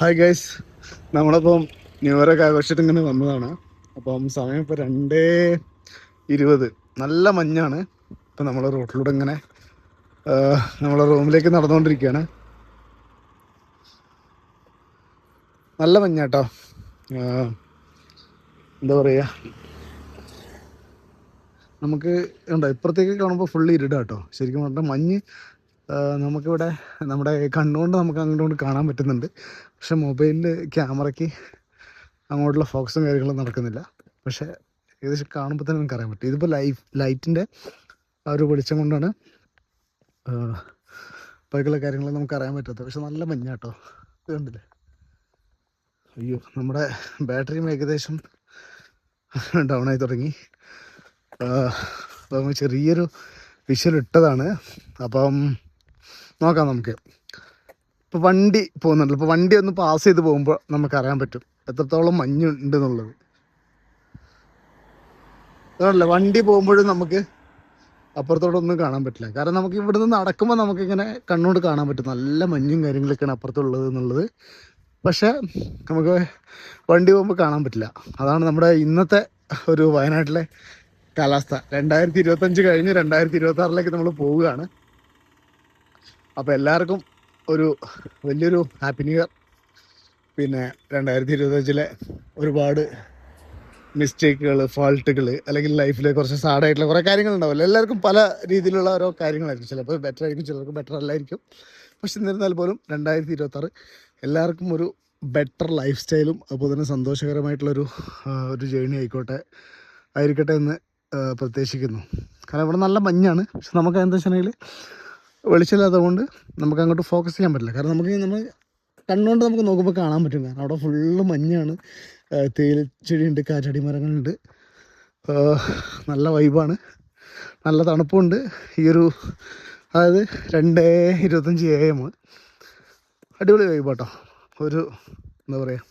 Hi guys നമ്മളിപ്പം new year ഒക്കെ ആഘോഷിച്ചിട്ട് ഇങ്ങനെ വന്നതാണ്. അപ്പം സമയം ഇപ്പോൾ രണ്ടേ ഇരുപത്. നല്ല മഞ്ഞാണ്. ഇപ്പം നമ്മൾ റോട്ടിലൂടെ ഇങ്ങനെ നമ്മളെ റൂമിലേക്ക് നടന്നുകൊണ്ടിരിക്കുകയാണ്. നല്ല മഞ്ഞാട്ടോ. എന്താ പറയുക നമുക്ക് ഉണ്ടോ ഇപ്പുറത്തേക്ക് കാണുമ്പോൾ ഫുള്ള് ഇരുടാട്ടോ. ശരിക്കും പറഞ്ഞാൽ മഞ്ഞ് നമുക്കിവിടെ നമ്മുടെ കണ്ണുകൊണ്ട് നമുക്ക് അങ്ങോട്ട് കാണാൻ പറ്റുന്നുണ്ട്. പക്ഷെ മൊബൈലിൽ ക്യാമറയ്ക്ക് അങ്ങോട്ടുള്ള ഫോക്കസും കാര്യങ്ങളും നടക്കുന്നില്ല. പക്ഷെ ഏകദേശം കാണുമ്പോൾ തന്നെ നമുക്ക് അറിയാൻ പറ്റും. ഇതിപ്പോൾ ലൈഫ് ലൈറ്റിന്റെ ആ ഒരു വെളിച്ചം കൊണ്ടാണ് ബാക്കിയുള്ള കാര്യങ്ങൾ നമുക്ക് അറിയാൻ പറ്റാത്തത്. പക്ഷെ നല്ല മഞ്ഞാട്ടോ ഇത് കണ്ടില്ലേ? അയ്യോ നമ്മുടെ ബാറ്ററിയും ഏകദേശം ഡൗൺ ആയി തുടങ്ങി. ചെറിയൊരു വിഷ്വൽ ഇട്ടതാണ്. അപ്പം നോക്കാം നമുക്ക്. ഇപ്പോൾ വണ്ടി പോകുന്നുണ്ടല്ലോ. ഇപ്പോൾ വണ്ടി ഒന്ന് പാസ് ചെയ്ത് പോകുമ്പോൾ നമുക്ക് അറിയാൻ പറ്റും എത്രത്തോളം മഞ്ഞുണ്ട് എന്നുള്ളത് അതാണല്ലോ വണ്ടി പോകുമ്പോഴും നമുക്ക് അപ്പുറത്തോടൊന്നും കാണാൻ പറ്റില്ല. കാരണം നമുക്ക് ഇവിടുന്ന് നടക്കുമ്പോൾ നമുക്കിങ്ങനെ കണ്ണുകൊണ്ട് കാണാൻ പറ്റും. നല്ല മഞ്ഞും കാര്യങ്ങളൊക്കെയാണ് അപ്പുറത്തുള്ളത് എന്നുള്ളത്. പക്ഷേ നമുക്ക് വണ്ടി പോകുമ്പോൾ കാണാൻ പറ്റില്ല. അതാണ് നമ്മുടെ ഇന്നത്തെ ഒരു വയനാട്ടിലെ കാലാവസ്ഥ. രണ്ടായിരത്തി ഇരുപത്തഞ്ച് കഴിഞ്ഞ് രണ്ടായിരത്തി ഇരുപത്തി ആറിലേക്ക് നമ്മൾ പോവുകയാണ്. അപ്പോൾ എല്ലാവർക്കും ഒരു വലിയൊരു ഹാപ്പി ന്യൂ ഇയർ പിന്നെ രണ്ടായിരത്തി ഇരുപത്തഞ്ചിലെ ഒരുപാട് മിസ്റ്റേക്കുകൾ ഫാൾട്ടുകൾ അല്ലെങ്കിൽ ലൈഫിൽ കുറച്ച് സാഡായിട്ടുള്ള കുറേ കാര്യങ്ങളുണ്ടാവില്ല എല്ലാവർക്കും പല രീതിയിലുള്ള ഓരോ കാര്യങ്ങളായിരിക്കും. ചിലപ്പോൾ ബെറ്റർ ആയിരിക്കും ചിലർക്ക് ബെറ്റർ അല്ലായിരിക്കും. പക്ഷെ എന്നിരുന്നാൽ പോലും രണ്ടായിരത്തി ഇരുപത്താറ് എല്ലാവർക്കും ഒരു ബെറ്റർ ലൈഫ് സ്റ്റൈലും അതുപോലെ തന്നെ സന്തോഷകരമായിട്ടുള്ളൊരു ഒരു ജേണി ആയിക്കോട്ടെ ആയിരിക്കട്ടെ എന്ന് പ്രത്യേകിക്കുന്നു കാരണം ഇവിടെ നല്ല മഞ്ഞാണ്. പക്ഷെ നമുക്ക് എന്താ വെച്ചിട്ടുണ്ടെങ്കിൽ വെളിച്ചമില്ലാത്തത് കൊണ്ട് നമുക്ക് അങ്ങോട്ട് ഫോക്കസ് ചെയ്യാൻ പറ്റില്ല. കാരണം നമുക്ക് നമ്മൾ കണ്ണുകൊണ്ട് നമുക്ക് നോക്കുമ്പോൾ കാണാൻ പറ്റും. കാരണം അവിടെ ഫുള്ള് മഞ്ഞാണ്. തേയില തേയിലച്ചെടിയുണ്ട് കാറ്റാടി മരങ്ങളുണ്ട്. നല്ല വൈബാണ് നല്ല തണുപ്പുണ്ട്. ഈ ഒരു അതായത് രണ്ട് ഇരുപത്തഞ്ച് എ എം അടിപൊളി വൈബാട്ടോ ഒരു എന്താ പറയുക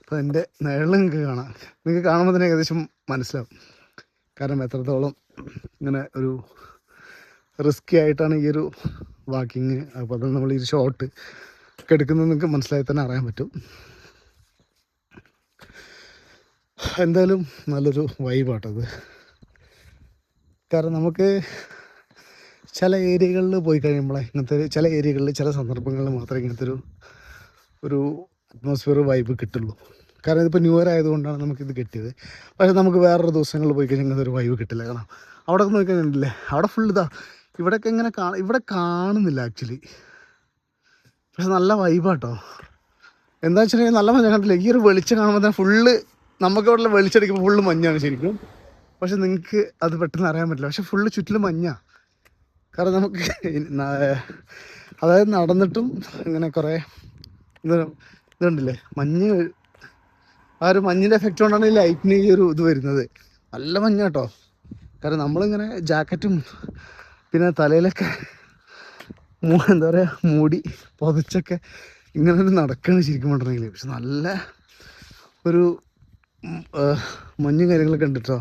ഇപ്പോൾ എന്റെ നിഴൽ നിങ്ങൾക്ക് കാണാം. നിങ്ങൾക്ക് കാണുമ്പോൾ തന്നെ ഏകദേശം മനസ്സിലാവും. കാരണം എത്രത്തോളം ഇങ്ങനെ ഒരു റിസ്ക്കി ആയിട്ടാണ് ഈ ഒരു വാക്കിങ് അപ്പോൾ അത് നമ്മൾ ഈ ഷോട്ട് ഒക്കെ എടുക്കുന്നത് നിങ്ങൾക്ക് മനസ്സിലായി തന്നെ അറിയാൻ പറ്റും. എന്തായാലും നല്ലൊരു വൈബാട്ടത് കാരണം നമുക്ക് ചില ഏരിയകളിൽ പോയി കഴിയുമ്പോൾ ഇങ്ങനത്തെ ചില ഏരിയകളിൽ ചില സന്ദർഭങ്ങളിൽ മാത്രമേ ഇങ്ങനത്തെ ഒരു ഒരു അറ്റ്മോസ്ഫിയർ വൈബ് കിട്ടുള്ളൂ. കാരണം ഇതിപ്പോൾ ന്യൂ ഇയർ ആയതുകൊണ്ടാണ് നമുക്കിത് കിട്ടിയത്. പക്ഷേ നമുക്ക് വേറൊരു ദിവസങ്ങളിൽ പോയി കഴിഞ്ഞാൽ ഇങ്ങനത്തെ ഒരു വൈബ് കിട്ടില്ല. കാരണം അവിടെ ഒക്കെ നോക്കി കഴിഞ്ഞിട്ടില്ലേ അവിടെ ഫുൾ ഇതാ ഇവിടെയൊക്കെ ഇങ്ങനെ കാ ഇവിടെ കാണുന്നില്ല ആക്ച്വലി പക്ഷെ നല്ല വൈബാട്ടോ എന്താ വെച്ചിട്ടുണ്ടെങ്കിൽ നല്ല മഞ്ഞ കണ്ടില്ല ഈ ഒരു വെളിച്ചം കാണുമ്പോൾ തന്നെ ഫുള്ള് നമുക്ക് അവിടെ വെളിച്ചടിക്കുമ്പോൾ ഫുള്ള് മഞ്ഞാണ് ശരിക്കും. പക്ഷെ നിങ്ങൾക്ക് അത് പെട്ടെന്ന് അറിയാൻ പറ്റില്ല. പക്ഷെ ഫുള്ള് ചുറ്റിലും മഞ്ഞ. കാരണം നമുക്ക് അതായത് നടന്നിട്ടും ഇങ്ങനെ കുറേ ഇത് ഇതുണ്ടല്ലേ? മഞ്ഞ് ആ ഒരു മഞ്ഞിന്റെ എഫക്റ്റ് കൊണ്ടാണ് ഈ ലൈറ്റിന് ഈ ഒരു ഇത് വരുന്നത്. നല്ല മഞ്ഞ കേട്ടോ കാരണം നമ്മളിങ്ങനെ ജാക്കറ്റും പിന്നെ തലയിലൊക്കെ എന്താ പറയുക മൂടി പൊതിച്ചൊക്കെ ഇങ്ങനെ ഒരു നടക്കുകയാണ് ശരിക്കും പറഞ്ഞിട്ടുണ്ടെങ്കിൽ പക്ഷെ നല്ല ഒരു മഞ്ഞും കാര്യങ്ങളൊക്കെ ഉണ്ട് കേട്ടോ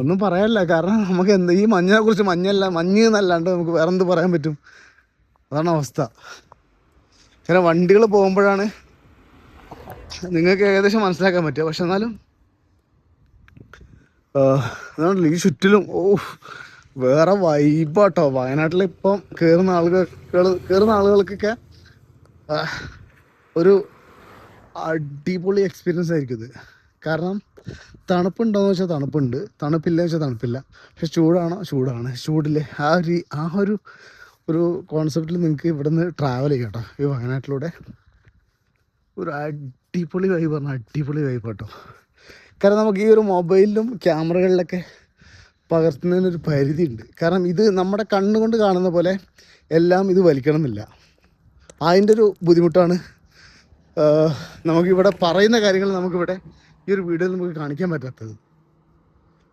ഒന്നും പറയാനില്ല. കാരണം നമുക്ക് എന്ത് ഈ മഞ്ഞിനെ കുറിച്ച് മഞ്ഞല്ല മഞ്ഞ് എന്നല്ലാണ്ട് നമുക്ക് വേറെ എന്ത് പറയാൻ പറ്റും? അതാണ് അവസ്ഥ. കാരണം വണ്ടികൾ പോകുമ്പോഴാണ് നിങ്ങൾക്ക് ഏകദേശം മനസ്സിലാക്കാൻ പറ്റുക. പക്ഷെ എന്നാലും അതാണല്ലോ ഈ ചുറ്റിലും ഓ വേറെ വൈബാട്ടോ വയനാട്ടിൽ ഇപ്പം കയറുന്ന ആളുകൾ കയറുന്ന ആളുകൾക്കൊക്കെ ഒരു അടിപൊളി എക്സ്പീരിയൻസ് ആയിരിക്കും ഇത്. കാരണം തണുപ്പുണ്ടോയെന്ന് വെച്ചാൽ തണുപ്പുണ്ട്. തണുപ്പില്ല വെച്ചാൽ തണുപ്പില്ല. പക്ഷെ ചൂടാണോ? ചൂടാണ്. ചൂടില്ലേ ആ ഒരു ആ ഒരു ഒരു കോൺസെപ്റ്റിൽ നിങ്ങൾക്ക് ഇവിടെ നിന്ന് ട്രാവൽ ചെയ്യാം കേട്ടോ ഈ വയനാട്ടിലൂടെ. ഒരു അടിപൊളി വൈബ് പറഞ്ഞാൽ അടിപൊളി വൈബ് കേട്ടോ കാരണം നമുക്ക് ഈ ഒരു മൊബൈലിലും ക്യാമറകളിലൊക്കെ പകർത്തുന്നതിനൊരു പരിധിയുണ്ട്. കാരണം ഇത് നമ്മുടെ കണ്ണുകൊണ്ട് കാണുന്ന പോലെ എല്ലാം ഇത് വലിക്കണം എന്നില്ല അതിന്റെ ഒരു ബുദ്ധിമുട്ടാണ് നമുക്കിവിടെ പറയുന്ന കാര്യങ്ങൾ നമുക്കിവിടെ ഈ ഒരു വീഡിയോയിൽ നമുക്ക് കാണിക്കാൻ പറ്റാത്തത്.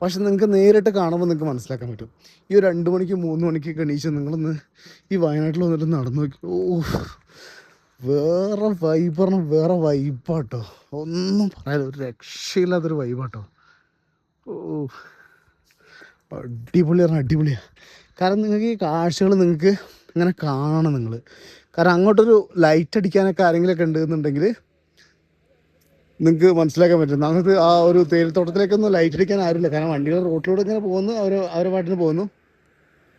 പക്ഷെ നിങ്ങൾക്ക് നേരിട്ട് കാണുമ്പോൾ നിങ്ങൾക്ക് മനസ്സിലാക്കാൻ പറ്റും. ഈ ഒരു രണ്ട് മണിക്ക് മൂന്ന് മണിക്ക് എണീച്ച് നിങ്ങളൊന്ന് ഈ വയനാട്ടിൽ വന്നിട്ട് നടന്നു നോക്കി. ഓ വേറെ വൈബ് പറഞ്ഞാൽ വേറെ വൈബാട്ടോ ഒന്നും പറയാതെ ഒരു രക്ഷയില്ലാത്തൊരു വൈബാട്ടോ ഓ അടിപൊളി പറഞ്ഞാൽ അടിപൊളിയാണ് കാരണം നിങ്ങൾക്ക് ഈ കാഴ്ചകൾ നിങ്ങൾക്ക് ഇങ്ങനെ കാണണം നിങ്ങൾ കാരണം അങ്ങോട്ടൊരു ലൈറ്റ് അടിക്കാനൊക്കെ ആരെങ്കിലുമൊക്കെ ഉണ്ടെന്നുണ്ടെങ്കിൽ നിങ്ങൾക്ക് മനസ്സിലാക്കാൻ പറ്റും. നമുക്ക് ആ ഒരു തേയിലത്തോട്ടത്തിലേക്കൊന്നും ലൈറ്റ് അടിക്കാൻ ആരുമില്ല. കാരണം വണ്ടികൾ റോട്ടിലൂടെ ഇങ്ങനെ പോകുന്നു അവർ അവരുടെ പാട്ടിന് പോകുന്നു.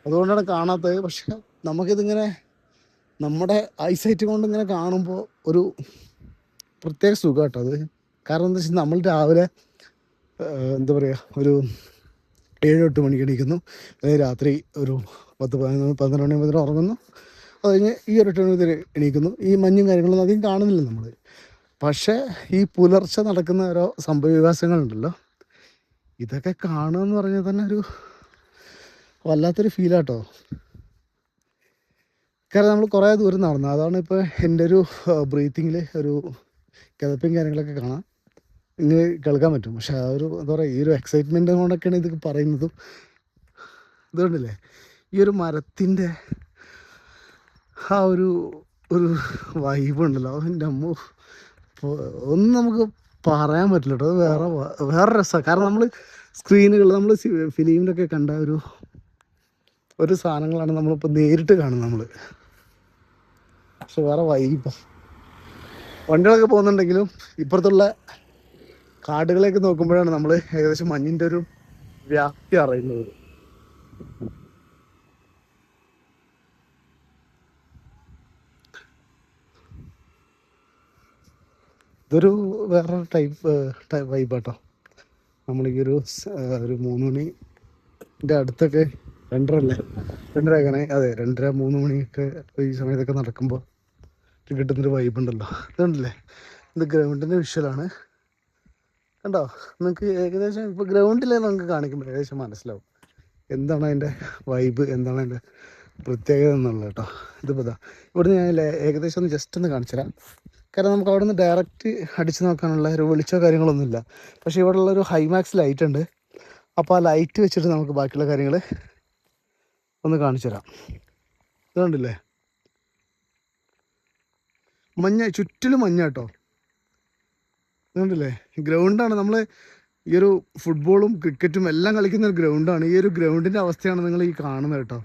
അതുകൊണ്ടാണ് കാണാത്തത്. പക്ഷെ നമുക്കിതിങ്ങനെ നമ്മുടെ ഐസൈറ്റ് കൊണ്ട് ഇങ്ങനെ കാണുമ്പോൾ ഒരു പ്രത്യേക സുഖം കേട്ടോ അത്. കാരണം എന്താ വെച്ചാൽ നമ്മൾ രാവിലെ എന്താ പറയുക ഒരു ഏഴ് എട്ട് മണിക്ക് എണീക്കുന്നു രാത്രി ഒരു പത്ത് പതിനൊന്ന് പന്ത്രണ്ട് മണി മുതലേ ഉറങ്ങുന്നു. അത് കഴിഞ്ഞ് ഈ ഒരു എട്ട് മണി മുതൽ എണീക്കുന്നു. ഈ മഞ്ഞും കാര്യങ്ങളൊന്നും അധികം കാണുന്നില്ല നമ്മൾ പക്ഷേ ഈ പുലർച്ചെ നടക്കുന്ന ഓരോ സംഭവവികാസങ്ങളുണ്ടല്ലോ. ഇതൊക്കെ കാണുക എന്ന് പറഞ്ഞാൽ തന്നെ ഒരു വല്ലാത്തൊരു ഫീലാട്ടോ. കാരണം നമ്മൾ കുറേ ദൂരം നടന്നു. അതാണ് ഇപ്പോൾ എന്റെ ഒരു ബ്രീത്തിങ്ങിൽ ഒരു കിതപ്പും കാര്യങ്ങളൊക്കെ കാണാം. ഇങ്ങനെ കേൾക്കാൻ പറ്റും. പക്ഷെ ആ ഒരു എന്താ പറയുക ഈ ഒരു എക്സൈറ്റ്മെന്റ് കൊണ്ടൊക്കെയാണ് ഇത് പറയുന്നതും. ഇതുകൊണ്ടല്ലേ? ഈ ഒരു മരത്തിന്റെ ആ ഒരു ഒരു വൈബ് ഉണ്ടല്ലോ. അതിന്റെ അമ്മ ഒന്നും നമുക്ക് പറയാൻ പറ്റില്ല കേട്ടോ. അത് വേറെ വേറെ രസമാണ് കാരണം നമ്മൾ സ്ക്രീനുകൾ നമ്മൾ ഫിലിമിലൊക്കെ കണ്ട ഒരു ഒരു സാധനങ്ങളാണ് നമ്മളിപ്പോൾ നേരിട്ട് കാണുന്നത് നമ്മൾ പക്ഷെ വേറെ വൈബ് വണ്ടികളൊക്കെ പോകുന്നുണ്ടെങ്കിലും ഇപ്പുറത്തുള്ള കാടുകളേക്ക് നോക്കുമ്പോഴാണ് നമ്മൾ ഏകദേശം മഞ്ഞിന്റെ ഒരു വ്യാപ്തി അറിയുന്നത്. ഇതൊരു വേറെ ടൈപ്പ് വൈബ് വൈബാട്ടോ നമ്മളീ ഒരു ഒരു മൂന്ന് മണിന്റെ അടുത്തൊക്കെ രണ്ടര അല്ലേ രണ്ടര അങ്ങനെ അതെ രണ്ടര മൂന്ന് മണിയൊക്കെ ഈ സമയത്തൊക്കെ നടക്കുമ്പോൾ കിട്ടുന്നൊരു വൈബ് ഉണ്ടല്ലോ. ഇതുണ്ടല്ലേ? ഇത് ഗ്രൗണ്ടിന്റെ വിഷ്വലാണ് കണ്ടോ? നിങ്ങൾക്ക് ഏകദേശം ഇപ്പോൾ ഗ്രൗണ്ടിൽ നമുക്ക് കാണിക്കുമ്പോൾ ഏകദേശം മനസ്സിലാവും. എന്താണ് അതിന്റെ വൈബ് എന്താണ് അതിന്റെ പ്രത്യേകത എന്നുള്ളത് കേട്ടോ. ഇതിപ്പോൾ ഇതാ ഇവിടുന്ന് ഞാൻ ഏകദേശം ഒന്ന് ജസ്റ്റ് ഒന്ന് കാണിച്ചു തരാം കാരണം നമുക്ക് അവിടെ നിന്ന് ഡയറക്റ്റ് അടിച്ച് നോക്കാനുള്ള ഒരു വെളിച്ചോ കാര്യങ്ങളൊന്നുമില്ല പക്ഷേ ഇവിടെ ഉള്ള ഒരു ഹൈമാക്സ് ലൈറ്റ് ഉണ്ട്. അപ്പോൾ ആ ലൈറ്റ് വെച്ചിട്ട് നമുക്ക് ബാക്കിയുള്ള കാര്യങ്ങൾ ഒന്ന് കാണിച്ചു തരാം ഇതുകൊണ്ടില്ലേ മഞ്ഞ ചുറ്റിലും മഞ്ഞ കേട്ടോ. ഇതുകൊണ്ടില്ലേ ഗ്രൗണ്ടാണ്. നമ്മൾ ഈ ഒരു ഫുട്ബോളും ക്രിക്കറ്റും എല്ലാം കളിക്കുന്ന ഒരു ഗ്രൗണ്ടാണ്. ഈ ഒരു ഗ്രൗണ്ടിന്റെ അവസ്ഥയാണ് നിങ്ങൾ ഈ കാണുന്നത് കേട്ടോ.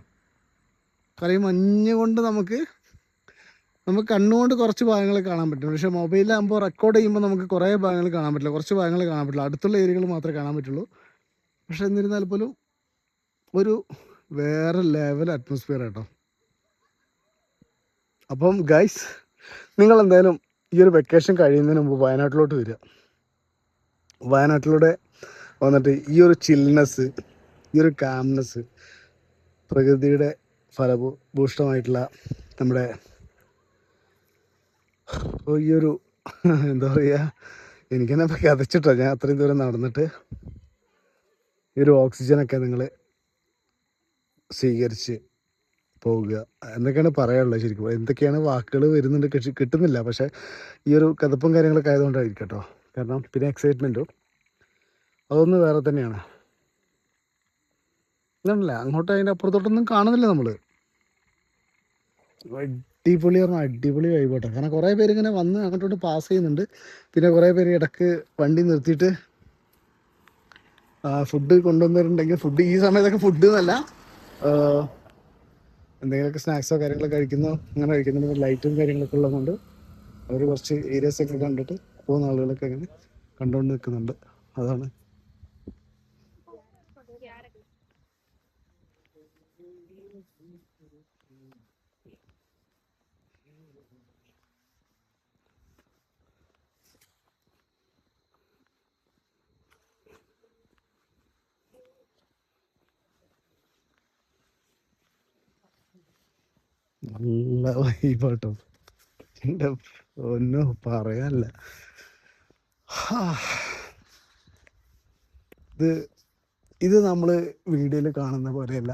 കാര്യം മഞ്ഞ് കൊണ്ട് നമുക്ക് നമുക്ക് കണ്ണുകൊണ്ട് കുറച്ച് ഭാഗങ്ങൾ കാണാൻ പറ്റും. പക്ഷേ മൊബൈലിലാകുമ്പോൾ റെക്കോർഡ് ചെയ്യുമ്പോൾ നമുക്ക് കുറേ ഭാഗങ്ങൾ കാണാൻ പറ്റില്ല. കുറച്ച് ഭാഗങ്ങൾ കാണാൻ പറ്റില്ല. അടുത്തുള്ള ഏരിയകൾ മാത്രമേ കാണാൻ പറ്റുള്ളൂ. പക്ഷെ എന്നിരുന്നാൽ പോലും ഒരു വേറെ ലെവൽ അറ്റ്മോസ്ഫിയർ കേട്ടോ. അപ്പം ഗൈസ് നിങ്ങൾ എന്തായാലും ഈ ഒരു വെക്കേഷൻ കഴിയുന്നതിന് മുമ്പ് വയനാട്ടിലോട്ട് വരിക. വയനാട്ടിലൂടെ വന്നിട്ട് ഈ ഒരു ചിൽനെസ് ഈ ഒരു കാംനെസ് പ്രകൃതിയുടെ ഫലഭൂഷ്ടമായിട്ടുള്ള നമ്മുടെ ഈ ഒരു എന്താ പറയുക എനിക്കെന്നെ കഥച്ചിട്ടോ. ഞാൻ അത്രയും ദൂരം നടന്നിട്ട് ഈ ഒരു ഓക്സിജനൊക്കെ നിങ്ങൾ സ്വീകരിച്ച് പോവുക. എന്നൊക്കെയാണ് പറയാനുള്ളത് ശരിക്കും. എന്തൊക്കെയാണ് വാക്കുകൾ വരുന്നുണ്ട് കിട്ടി- കിട്ടുന്നില്ല. പക്ഷേ ഈ ഒരു കഥപ്പും കാര്യങ്ങളൊക്കെ ആയതുകൊണ്ടായിരിക്കും കേട്ടോ കാരണം പിന്നെ എക്സൈറ്റ്മെന്റും അതൊന്ന് വേറെ തന്നെയാണ്. ഇല്ല അങ്ങോട്ട് അതിന്റെ അപ്പുറത്തോട്ടൊന്നും കാണുന്നില്ല നമ്മൾ അടിപൊളി പറഞ്ഞാൽ അടിപൊളി വൈബോട്ടെ കാരണം കുറേ പേര് ഇങ്ങനെ വന്ന് അങ്ങോട്ടോട്ട് പാസ് ചെയ്യുന്നുണ്ട്. പിന്നെ കുറേ പേര് ഇടയ്ക്ക് വണ്ടി നിർത്തിയിട്ട് ഫുഡ് കൊണ്ടുവന്നിട്ടുണ്ടെങ്കിൽ ഫുഡ് ഈ സമയത്തൊക്കെ ഫുഡ് എന്നല്ല എന്തെങ്കിലുമൊക്കെ സ്നാക്സോ കാര്യങ്ങളൊക്കെ കഴിക്കുന്നോ. അങ്ങനെ കഴിക്കുന്നുണ്ട് ലൈറ്റും കാര്യങ്ങളൊക്കെ ഉള്ളതുകൊണ്ട് അവർ കുറച്ച് ഏരിയാസൊക്കെ കണ്ടിട്ട് പോകുന്ന ആളുകളൊക്കെ അങ്ങനെ കണ്ടുകൊണ്ട് നിൽക്കുന്നുണ്ട്. അതാണ് നല്ല വൈബാട്ടോ എന്റെ ഒന്നും പറയാനില്ല. ഇത് ഇത് നമ്മൾ വീഡിയോയിൽ കാണുന്ന പോലെയല്ല.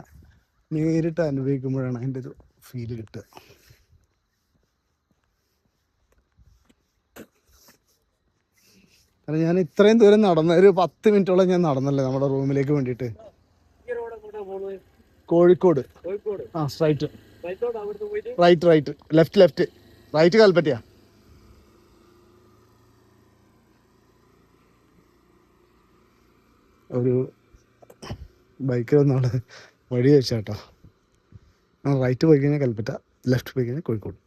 നേരിട്ട് അനുഭവിക്കുമ്പോഴാണ് അതിന്റെ ഒരു ഫീൽ കിട്ടുക. കാരണം ഞാൻ ഇത്രയും ദൂരം നടന്ന ഒരു പത്ത് മിനിറ്റോളം ഞാൻ നടന്നല്ലേ നമ്മുടെ റൂമിലേക്ക് വേണ്ടിയിട്ട്? കോഴിക്കോട്. കോഴിക്കോട്. ആ straight right right left left right കൽപ്പറ്റയാ. ഒരു ബൈക്കിൽ വന്നാണ് വഴി വെച്ചാട്ടോ റൈറ്റ് പോയി കഴിഞ്ഞാൽ കൽപ്പറ്റ ലെഫ്റ്റ് പോയി കഴിഞ്ഞാൽ കോഴിക്കോട്.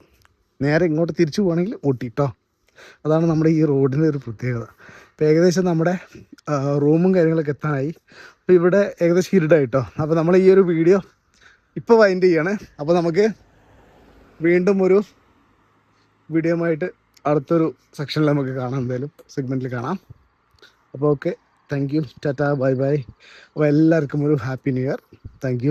നേരെ ഇങ്ങോട്ട് തിരിച്ചു പോകണമെങ്കിൽ ഊട്ടി കേട്ടോ അതാണ് നമ്മുടെ ഈ റോഡിന്റെ ഒരു പ്രത്യേകത. ഇപ്പോൾ ഏകദേശം നമ്മുടെ റൂമും കാര്യങ്ങളൊക്കെ എത്താനായി. അപ്പോൾ ഇവിടെ ഏകദേശം ഇരുടായിട്ടോ അപ്പോൾ നമ്മൾ ഈ ഒരു വീഡിയോ ഇപ്പോൾ വൈൻഡ് ചെയ്യാണ്. അപ്പോൾ നമുക്ക് വീണ്ടും ഒരു വീഡിയോ ആയിട്ട് അടുത്തൊരു സെക്ഷനിൽ നമുക്ക് കാണാം എന്തായാലും. സെഗ്മെന്റിൽ കാണാം. അപ്പോൾ okay thank you tata bye bye അപ്പോൾ എല്ലാവർക്കും ഒരു ഹാപ്പി ന്യൂ ഇയർ താങ്ക്